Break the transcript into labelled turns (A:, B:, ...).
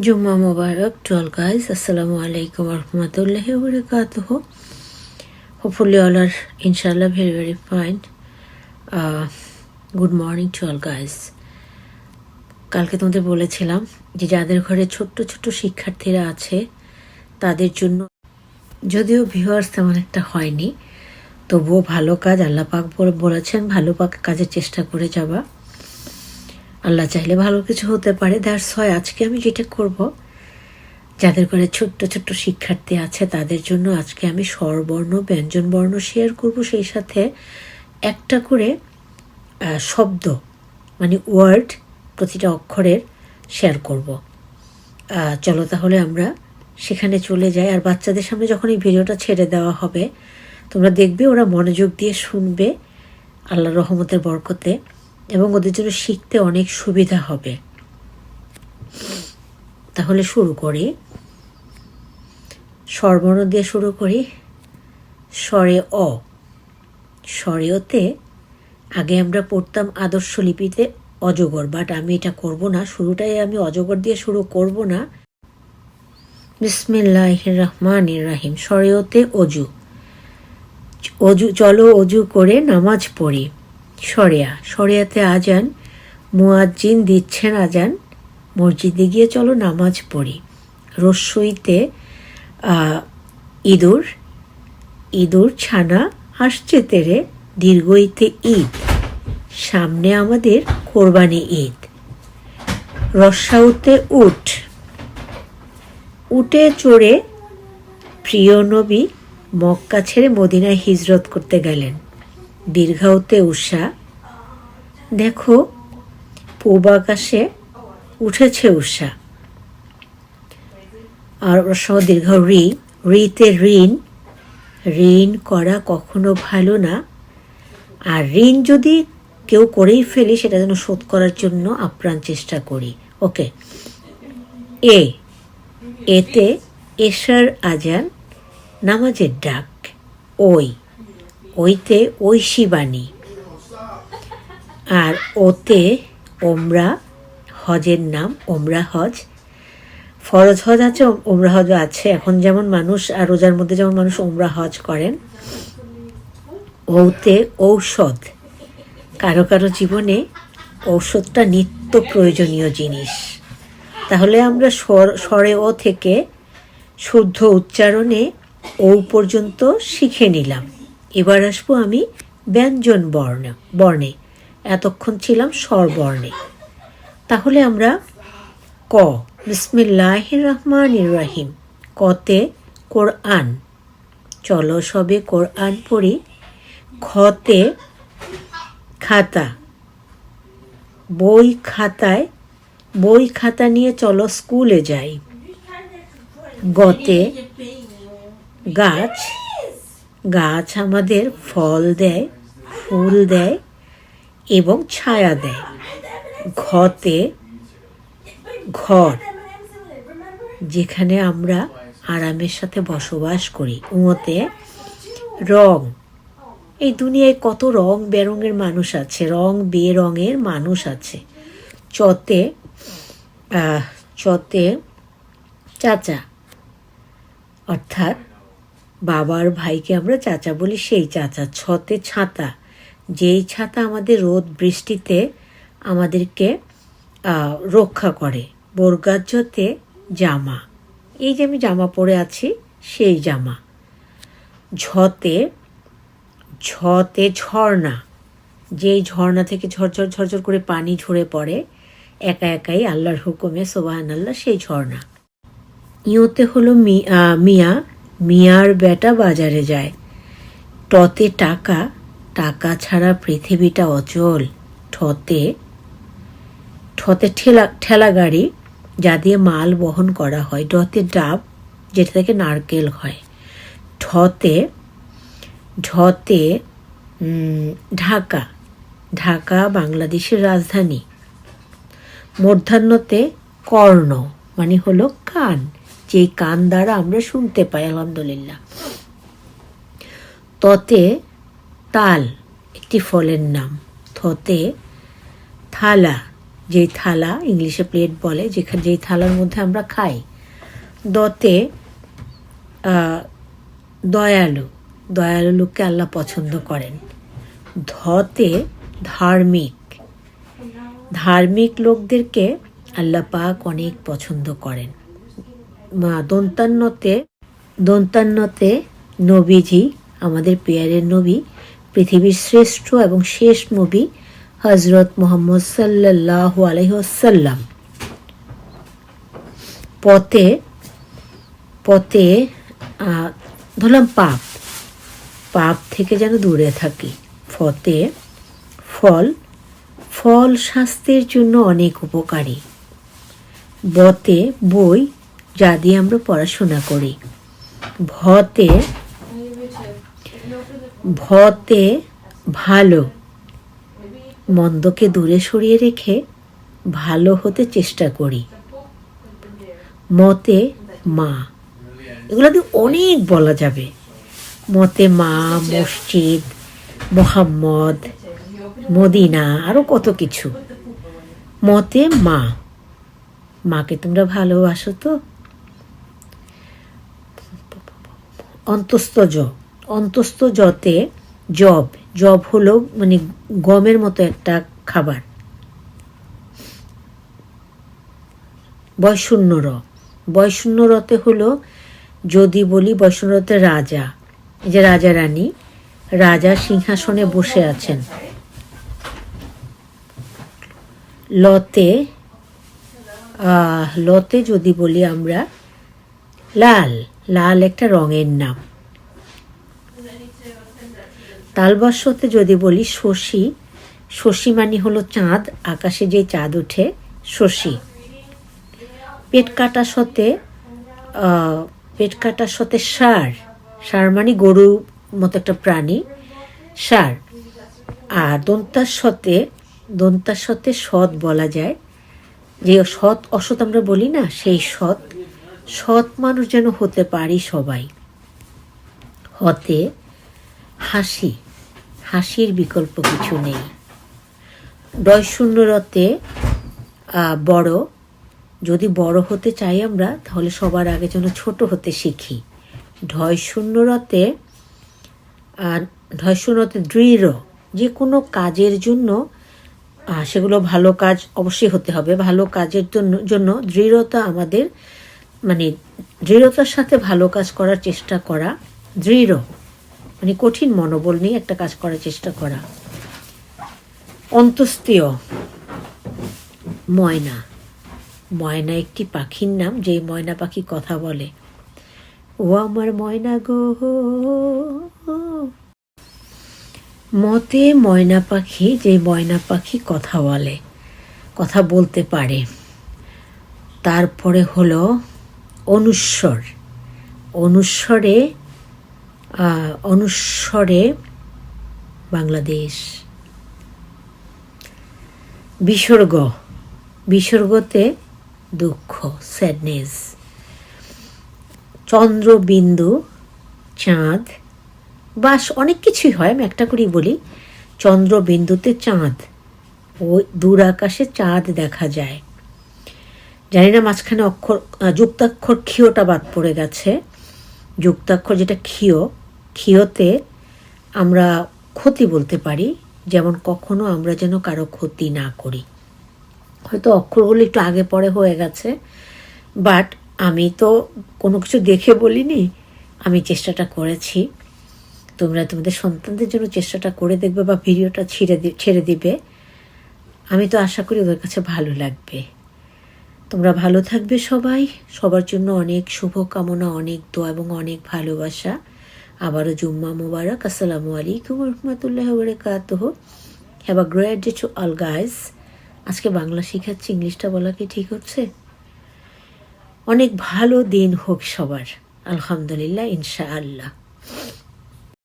A: জুম্মা মোবারক টুয়াল guys আসসালামু আলাইকুম রহমতুল্লাহ বরকাতহ। হোপফুলি অল আর ইনশাল্লাহ very very fine good morning to all guys কালকে তোমাদের বলেছিলাম যে যাদের ঘরে ছোট্ট ছোট্ট শিক্ষার্থীরা আছে, তাদের জন্য যদিও ভিউয়ার্স তেমন একটা হয়নি, তবুও ভালো কাজ, আল্লাহ পাক বলে- বলেছেন, ভালো পাক কাজের চেষ্টা করে যাবা। আল্লাহ চাইলে ভালো কিছু হতে পারে। দ্যাটস হয় আজকে আমি যেটা করব, যাদের ঘরে ছোট্ট ছোট্ট শিক্ষার্থী আছে, তাদের জন্য আজকে আমি স্বরবর্ণ ব্যঞ্জন বর্ণ শেয়ার করব। সেই সাথে একটা করে শব্দ মানে ওয়ার্ড প্রতিটা অক্ষরের শেয়ার করব। চলো তাহলে আমরা সেখানে চলে যাই। আর বাচ্চাদের সামনে যখন এই ভিডিওটা ছেড়ে দেওয়া হবে, তোমরা দেখবে ওরা মনোযোগ দিয়ে শুনবে আল্লাহ রহমতের বরকতে। এবং ওদের জন্য শিখতে অনেক সুবিধা হবে। তাহলে শুরু করি। স্বরবর্ণ দিয়ে শুরু করি। স্বরে অ। স্বরে অতে আগে আমরা পড়তাম আদর্শ লিপিতে অজগর বাট আমি এটা করব না। শুরুটাই আমি অজগর দিয়ে শুরু করব না। বিসমিল্লাহ রহমান রাহিম সরেয়তে অজু। অজু, চলো অজু করে নামাজ পড়ি। সরেয়া। সরেয়াতে আজান মুয়াজ্জিন দিচ্ছেন আজান। মসজিদে গিয়ে চলো নামাজ পড়ি। রস্যইতে আহ, ইঁদুর ইঁদুর ছানা আসছে তেরে দীর্ঘইতে ঈদ। সামনে আমাদের কোরবানি ঈদ। রসাউতে উঠ উটে চড়ে প্রিয় নবী মক্কা ছেড়ে মদিনায় হিজরত করতে গেলেন। দীর্ঘাউতে উষা, দেখো, পূব আকাশে উঠেছে উষা। আর সঙ্গে দীর্ঘ ঋ ঋতে ঋণ ঋণ করা কখনো ভালো না। আর ঋণ যদি কেউ করেই ফেলি, সেটা যেন শোধ করার জন্য আপ্রাণ চেষ্টা করি। ওকে। এ, এতে এশার আজান, নামাজের ডাক, ওই। ওইতে ঐশী বাণী। আর ওতে ওমরা হজের নাম, ওমরা হজ। ফরজ হজ আছে, ওমরা হজও আছে। এখন যেমন মানুষ, আর রোজার মধ্যে যেমন মানুষ ওমরা হজ করেন, ওতে ঔষধ। কারও কারও জীবনে ঔষধটা নিত্য প্রয়োজনীয় জিনিস। তাহলে আমরা স্বরে ও থেকে শুদ্ধ উচ্চারণে ও পর্যন্ত শিখে নিলাম। এবার আসব আমি ব্যঞ্জন বর্ণ, বর্ণে। এতক্ষণ ছিলাম স্বরবর্ণে। তাহলে আমরা ক বিসমিল্লাহ রহমান রাহিম কতে কোরআন। চলো সবে কোরআন পড়ি। খতে খাতা। বই খাতায়, বই খাতা নিয়ে চলো স্কুলে যাই। গতে গাছ। গাছ আমাদের ফল দেয়, ফুল দেয় এবং ছায়া দেয়। ঘতে ঘর, যেখানে আমরা আরামের সাথে বসবাস করি। উঁতে রং। এই দুনিয়ায় কত রং বেরঙের মানুষ আছে, রং বেরঙের মানুষ আছে। চতে চতে চাচা, অর্থাৎ বাবার ভাইকে আমরা চাচা বলি সেই চাচা, ছতে ছাতা। যেই ছাতা আমাদের রোদ বৃষ্টিতে আমাদেরকে রক্ষা করে। বর্গাজ্যতে জামা। এই যে আমি জামা পরে আছি, সেই জামা। ঝতে ঝতে ঝর্ণা। যেই ঝর্ণা থেকে ঝরঝর ঝরঝর করে পানি ঝরে পড়ে, একা একাই আল্লাহর হুকুমে সোবাহান আল্লাহ সেই ঝর্ণা। ইয়োতে হলো মিয়া মিয়ার বেটা বাজারে যায়। টতে টাকা টাকা ছাড়া পৃথিবীটা অচল। ঠতে ঠতে ঠেলা ঠেলা গাড়ি যা দিয়ে মাল বহন করা হয়। ডতে ডাব, যেটা থেকে নারকেল হয়। ঢতে ঢতে ঢাকা ঢাকা, বাংলাদেশের রাজধানী। মূর্ধান্যতে কর্ণ মানে হলো কান। যেই কান দ্বারা আমরা শুনতে পাই, আলহামদুলিল্লাহ। ততে তাল, একটি ফলের নাম। থতে থালা যেই থালা ইংলিশে প্লেট বলে, যেখানে যেই থালার মধ্যে আমরা খাই। দতে দয়ালু দয়ালু লোককে আল্লাহ পছন্দ করেন। ধতে ধার্মিক। ধার্মিক লোকদেরকে আল্লাহ পাক অনেক পছন্দ করেন। দন্তান্নতে দন্তান্নতে নবীজি, আমাদের পেয়ারের নবী, পৃথিবীর শ্রেষ্ঠ এবং শেষ নবী হজরত মোহাম্মদ সাল্লাহ আলহ্লাম পথে পথে ধরলাম পাপ। পাপ থেকে যেন দূরে থাকি। ফতে ফল ফল স্বাস্থ্যের জন্য অনেক উপকারী। বতে বই যা দিয়ে আমরা পড়াশোনা করি। ভতে ভতে ভালো। মন্দকে দূরে সরিয়ে রেখে ভালো হতে চেষ্টা করি। মতে মা। এগুলো দিয়ে অনেক বলা যাবে। মতে মা, মসজিদ, মোহাম্মদ, মদিনা আরও কত কিছু। মতে মা। মাকে তোমরা ভালোবাসো তো? অন্তস্থ জ অন্তস্থ জতে জব। জব হলো মানে গমের মতো একটা খাবার। বয়শূন্য র বয়শূন্য রতে হলো যদি বলি বয়শূন্য রতে রাজা যে রাজা রানী, রাজা সিংহাসনে বসে আছেন। লতে লতে যদি বলি আমরা, লাল। লাল একটা রঙের নাম। তালবস্যতে যদি বলি শশী শশী মানে হলো চাঁদ, আকাশে যে চাঁদ ওঠে, শশী। পেট কাটা সতে পেট কাটার সতে সার। সার মানে গরু মতো একটা প্রাণী, সার। আর দন্তার সতে দন্তার সতে সৎ বলা যায়। যে সৎ অসৎ আমরা বলি না, সেই সৎ সৎ মানুষ যেন হতে পারি সবাই। হতে হাসি, হাসির বিকল্প কিছু নেই। ডয় শূন্য রতে বড়। যদি বড় হতে চাই আমরা, তাহলে সবার আগে যেন ছোট হতে শিখি। ঢয় শূন্য রতে আর ঢয় শূন্য রতে দৃঢ়। যে কোনো কাজের জন্য সেগুলো ভালো কাজ অবশ্যই হতে হবে। ভালো কাজের জন্য জন্য দৃঢ়তা আমাদের মানে দৃঢ়তার সাথে ভালো কাজ করার চেষ্টা করা, দৃঢ় মানে কঠিন মনোবল নিয়ে একটা কাজ করার চেষ্টা করা। অন্তস্তীয় ময়না। ময়না একটি পাখির নাম যে ময়না পাখি কথা বলে। ও আমার ময়না গো। মতে ময়না পাখি যে ময়না পাখি কথা বলে, কথা বলতে পারে। তারপরে হলো অনুস্বর। অনুস্বরে অনুস্বরে বাংলাদেশ। বিসর্গ। বিসর্গতে দুঃখ স্যাডনেস চন্দ্রবিন্দু চাঁদ। বাস অনেক কিছুই হয়, আমি একটা করেই বলি। চন্দ্রবিন্দুতে চাঁদ। ওই দূর আকাশে চাঁদ দেখা যায়। জানি না মাঝখানে অক্ষর যুক্তাক্ষর ক্ষীয়টা বাদ পড়ে গেছে। যুক্তাক্ষর যেটা ক্ষীয়, ক্ষীয়তে আমরা ক্ষতি বলতে পারি, যেমন কখনো আমরা যেন কারও ক্ষতি না করি। হয়তো অক্ষরগুলো একটু আগে পরে হয়ে গেছে, বাট আমি তো কোনো কিছু দেখে বলিনি, আমি চেষ্টাটা করেছি। তোমরা তোমাদের সন্তানদের জন্য চেষ্টাটা করে দেখবে বা ভিডিওটা ছিঁড়ে ছেড়ে দিবে। আমি তো আশা করি ওদের কাছে ভালো লাগবে। তোমরা ভালো থাকবে সবাই। সবার জন্য অনেক শুভকামনা, অনেক দোয়া এবং অনেক ভালোবাসা। আবারও জুম্মা মুবারক। আসসালামু আলাইকুম রহমতুল্লাহ বরকাতহ have a great day to all guys আজকে বাংলা শেখাচ্ছি, ইংলিশটা বলা কি ঠিক হচ্ছে? অনেক ভালো দিন হোক সবার। আলহামদুলিল্লাহ, ইনশাআল্লাহ।